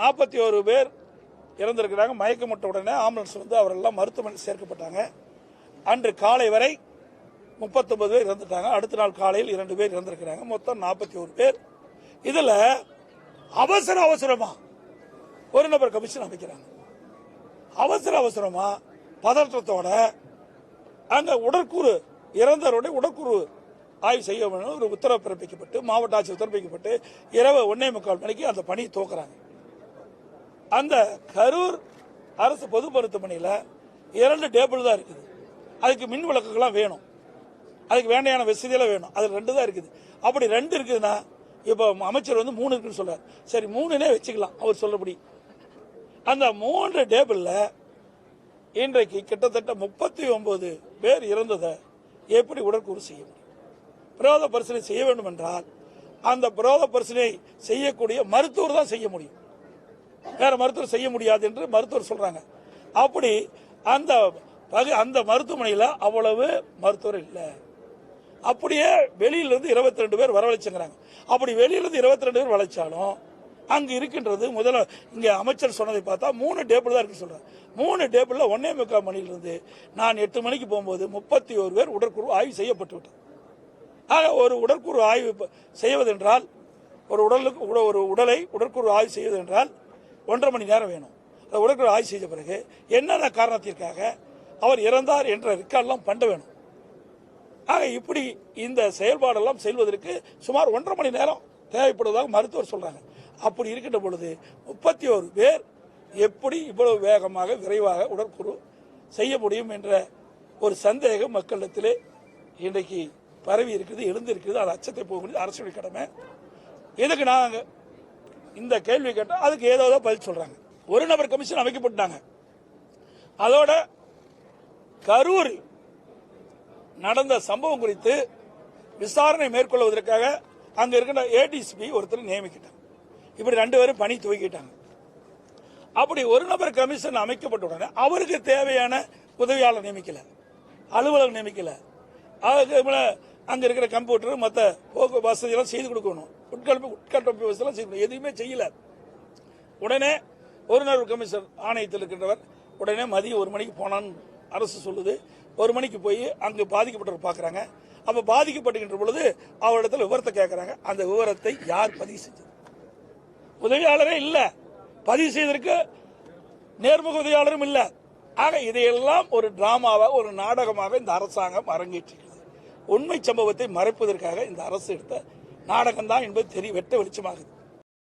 நாற்பத்தி ஒரு பேர் இறந்திருக்கிறாங்க. மயக்கமட்ட உடனே ஆம்புலன்ஸ் வந்து அவரெல்லாம் மருத்துவமனையில் சேர்க்கப்பட்டாங்க. அன்று காலை வரை முப்பத்தொன்பது பேர் இறந்துட்டாங்க. அடுத்த நாள் காலையில் இரண்டு பேர் இறந்திருக்கிறாங்க. மொத்தம் நாற்பத்தி ஒரு பேர். இதில் அவசர அவசரமா ஒரு நபர் கமிஷன் அமைக்கிறாங்க. அவசர அவசரமா பதற்றத்தோட அங்க உடற்கூறு இறந்தவருடைய உடற்கூறு ஆய்வு செய்ய வேண்டும் ஒரு உத்தரவு பிறப்பிக்கப்பட்டு மாவட்ட ஆட்சியர் பிறப்பிக்கப்பட்டு இரவு ஒன்னே முக்கால் மணிக்கு அந்த பணியை தோக்குறாங்க அந்த கரூர் அரசு பொது மருத்துவமனையில் இரண்டு டேபிள் தான் இருக்குது. அதுக்கு மின் விளக்குகள்லாம் வேணும். அதுக்கு வேண்டையான வசதியெல்லாம் வேணும். அது ரெண்டு தான் இருக்குது. அப்படி ரெண்டு இருக்குதுன்னா இப்போ அமைச்சர் வந்து மூணு இருக்குன்னு சொல்கிறார் சரி மூணுனே வச்சுக்கலாம் அவர் சொல்லபடி அந்த மூன்று டேபிளில் இன்றைக்கு கிட்டத்தட்ட முப்பத்தி ஒன்பது பேர் இறந்ததை எப்படி உடற்கூறு செய்ய முடியும்? பிரேத பரிசீலனை செய்ய வேண்டும் என்றால் அந்த பிரேத பரிசீலனை செய்யக்கூடிய மருத்துவர் தான் செய்ய முடியும். வேற மருத்துவர் செய்ய முடியாது என்று மருத்துவர் சொல்றாங்க. அப்படி அந்த பகு- அந்த மருத்துவமனையில் அவ்வளவு மருத்துவர் இல்லை. அப்படியே வெளியிலிருந்து இருபத்தி ரெண்டு பேர் வரவழைச்சுங்கிறாங்க. அப்படி வெளியிலிருந்து இருபத்தி ரெண்டு பேர் வளைச்சாலும் அங்கே இருக்கின்றது முதல்ல இங்கே அமைச்சர் சொன்னதை பார்த்தா மூணு டேபிள் தான் இருக்கு சொல்றாங்க மூணு டேபிளில் ஒன்னே முக்கால் மணியிலிருந்து நான் எட்டு மணிக்கு போகும்போது முப்பத்தி ஒரு பேர் உடற்குழு ஆய்வு செய்யப்பட்டு விட்டது ஆக ஒரு உடற்கூறு ஆய்வு செய்வதென்றால் ஒரு உடலுக்கு உட- ஒரு உடலை உடற்கூறு ஆய்வு செய்வதென்றால் ஒன்றரை மணி நேரம் வேணும். அந்த உடற்கூறு ஆய்வு செய்த பிறகு என்னென்ன காரணத்திற்காக அவர் இறந்தார் என்ற ரெக்கார்டெல்லாம் பண்ண வேணும். ஆக இப்படி இந்த செயல்பாடெல்லாம் செல்வதற்கு சுமார் ஒன்றரை மணி நேரம் தேவைப்படுவதாக மருத்துவர் சொல்றாங்க. அப்படி இருக்கின்ற பொழுது முப்பத்தி ஒரு பேர் எப்படி இவ்வளவு வேகமாக விரைவாக உடற்குறு செய்ய முடியும் என்ற ஒரு சந்தேகம் மக்களிடத்திலே இன்றைக்கு பரவி இருக்குது எழுந்திருக்குது அது அச்சத்தை போக அரசியல் அரசுடைய கடமை. இதுக்கு நாங்கள் இந்த கேள்வி கேட்டால் அதுக்கு ஏதோ பதில் சொல்றாங்க. ஒரு நபர் கமிஷன் அமைக்கப்பட்டாங்க அதோட கரூர் நடந்த சம்பவம் குறித்து விசாரணை மேற்கொள்வதற்காக அங்க இருக்கின்ற ஏடிசிபி ஒருத்தர் நியமிக்கிட்டாங்க. இப்படி ரெண்டு பேரும் பணி துவக்கிட்டாங்க. அப்படி ஒரு நபர் கமிஷன் அமைக்கப்பட்ட உடனே அவருக்கு தேவையான உதவியாளர் நியமிக்கல. அலுவலர் நியமிக்கல. அதுக்கு அங்கே அங்க இருக்கிற கம்ப்யூட்டர் மற்ற போக்கு வசதியெல்லாம் செய்து கொடுக்கணும். உட்கல்பு உட்கட்டமைப்பு வசதியெல்லாம் செய்யணும் எதுவுமே செய்யல. உடனே ஒரு நாள் கமிஷன் ஆணையத்தில் இருக்கின்றவர் உடனே மதியம் ஒரு மணிக்கு போனான்னு அரசு சொல்லுது. ஒரு மணிக்கு போய் அங்கு பாதிக்கப்பட்டவர் பார்க்குறாங்க. அப்போ பாதிக்கப்படுகின்ற பொழுது அவரிடத்தில் விவரத்தை கேட்குறாங்க அந்த விவரத்தை யார் பதிவு செஞ்சது? உதவியாளரே இல்லை. பதிவு செய்ததற்கு நேர்முக உதவியாளரும் இல்லை. ஆக இதையெல்லாம் ஒரு டிராமாவாக ஒரு நாடகமாக இந்த அரசாங்கம் அரங்கேற்றிருக்கிறது உண்மை சம்பவத்தை மறைப்பதற்காக இந்த அரசு எடுத்த நாடகம் தான் என்பது தெரிய வெட்ட வெளிச்சமாகுது.